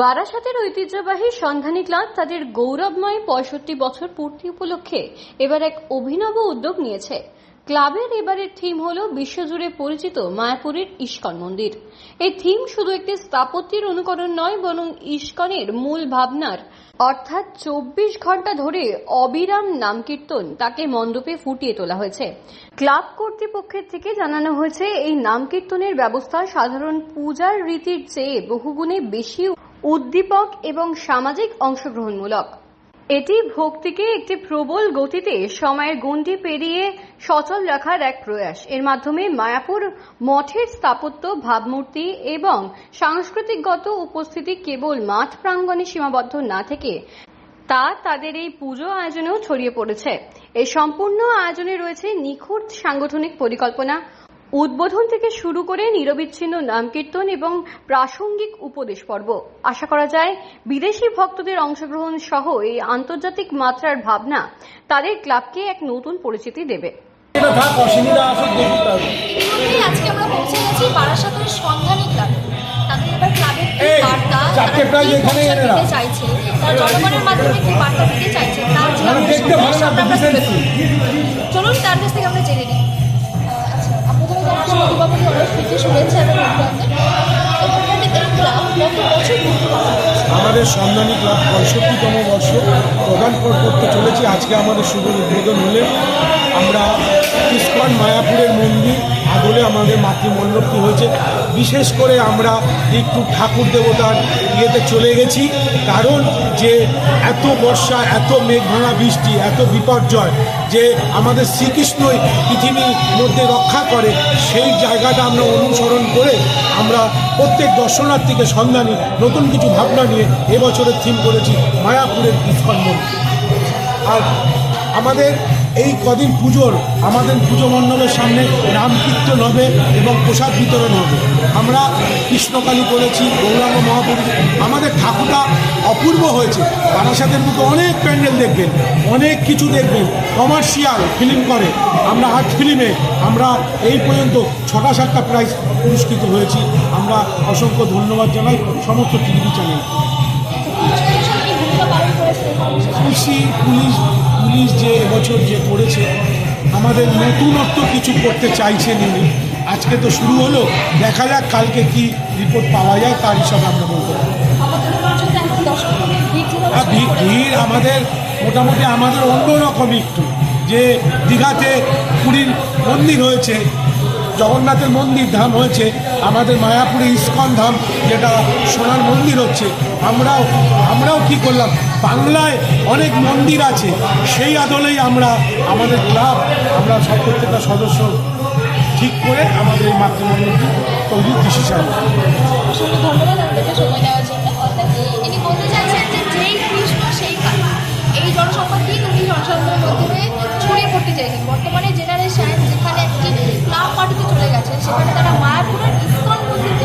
বারাসাতের ঐতিহ্যবাহী সন্ধানী ক্লাব তাদের গৌরবময় পঁয়ষট্টি বছর পূর্তি উপলক্ষে এবার এক অভিনব উদ্যোগ নিয়েছে। ক্লাবের এবারের থিম হল বিশ্বজুড়ে পরিচিত মায়াপুরের ইস্কন মন্দির। এই থিম শুধু একটি স্থাপত্যের অনুকরণ নয়, বরং ইস্কনের মূল ভাবনার। অর্থাৎ চব্বিশ ঘণ্টা ধরে অবিরাম নামকীর্তন তাকে মণ্ডপে ফুটিয়ে তোলা হয়েছে। ক্লাব কর্তৃপক্ষের থেকে জানানো হয়েছে, এই নামকীর্তনের ব্যবস্থা সাধারণ পূজার রীতির চেয়ে বহুগুণে বেশি উদ্দীপক এবং সামাজিক অংশগ্রহণমূলক। এটি ভক্তিকে একটি প্রবল গতিতে সময়ের গণ্ডি পেরিয়ে সচল রাখার এক প্রয়াস। এর মাধ্যমে মায়াপুর মঠের স্থাপত্য, ভাবমূর্তি এবং সাংস্কৃতিকগত উপস্থিতি কেবল মাঠ প্রাঙ্গণে সীমাবদ্ধ না থেকে তা তাদের এই পুজো আয়োজনেও ছড়িয়ে পড়েছে। এই সম্পূর্ণ আয়োজনে রয়েছে নিখুঁত সাংগঠনিক পরিকল্পনা উদ্বোধন থেকে শুরু করে নিরবিচ্ছিন্ন নামকীর্তন এবং প্রাসঙ্গিক উপদেশ পর্ব। আশা করা যায় বিদেশি ভক্তদের অংশগ্রহণ সহ এই আন্তর্জাতিক মাত্রার ভাবনা তাদের ক্লাবকে এক নতুন পরিচিতি দেবে। আজকে আমরা পৌঁছে গেছি বারাসাতের সন্ধানী ক্লাব। তাদের এবার ক্লাবের কি বার্তা চারটে তারা প্রাইজ কি এখানে সংসার এনে দিতে চাইছে তারা জনগণের মাধ্যমে কি বার্তা দিতে চাইছে তার যে মানে। চলুন তার কাছ থেকে আমরা জেনে নিই। আমাদের সন্ধানী ক্লাব পঁয়ষট্টিতম বর্ষ প্রদান করতে চলেছি। আজকে আমাদের শুভ উদ্বোধন হলে আমরা ইস্কন মায়াপুরের মন্দির আদলে আমাদের মাতৃ মাতৃমণ্ডপটি হয়েছে? বিশেষ করে আমরা একটু ঠাকুর দেবতার ইয়েতে চলে গেছি। কারণ যে এত বর্ষা, এত মেঘ ভাঙা বৃষ্টি, এত বিপর্যয়, যে আমাদের শ্রীকৃষ্ণই পৃথিবীর মধ্যে রক্ষা করে, সেই জায়গাটা আমরা অনুসরণ করে আমরা প্রত্যেক দর্শনার্থীকে সন্ধানী, নতুন কিছু ভাবনা নিয়ে এবছরের থিম করেছি, মায়াপুরের ইস্কন মন্দির। আর আমাদের এই কদিন পুজোর আমাদের পুজো মণ্ডপের সামনে নাম কীর্তন হবে এবং প্রসাদ বিতরণ হবে। আমরা কৃষ্ণকালী করেছি গৌরাঙ্গ মহাপুরুষ আমাদের ঠাকুরটা অপূর্ব হয়েছে। বারাসাতের মতো অনেক প্যান্ডেল দেখবেন অনেক কিছু দেখবেন। কমার্শিয়াল ফিল্ম করে। আমরা আর্ট ফিল্মে আমরা এই পর্যন্ত ছটা সাতটা প্রাইজ পুরস্কৃত হয়েছি। আমরা অসংখ্য ধন্যবাদ জানাই সমস্ত টিভি চ্যানেল করেছে? কৃষি পুলিশ পুলিশ যে এবছর যে করেছে, আমাদের নতুনত্ব কিছু করতে চাইছেন উনি আজকে তো শুরু হলো, দেখা যাক কালকে কি রিপোর্ট পাওয়া যায়, তার হিসাবে আমরা বলতে ভিড় আমাদের, মোটামুটি আমাদের অন্যরকম একটু। যে দীঘাতে পুরীর মন্দির হয়েছে জগন্নাথের মন্দির ধাম হয়েছে, আমাদের মায়াপুরে ইস্কন ধাম, যেটা সোনার মন্দির হচ্ছে। আমরাও আমরাও কি করলাম? বাংলায় অনেক মন্দির আছে, সেই আদলেই আমরা, আমাদের ক্লাব, আমরা সব প্রত্যেকটা সদস্য ঠিক করে আমাদের এই মাতৃমন্দিরটি তৈরির ডিসিশন অসংখ্য ধন্যবাদ আমাদেরকে সময় দেওয়ার জন্য, অর্থাৎ ইনি বলতে চাচ্ছেন যে যেই কৃষ্ণ সেই কাল এই জনসম্পত্তি উনি জনসাধারণের মাধ্যমে ছড়িয়ে পড়তে চাইছেন। বর্তমানে সেখানে তারা মায়াপুরের ইস্কন মন্দিরকে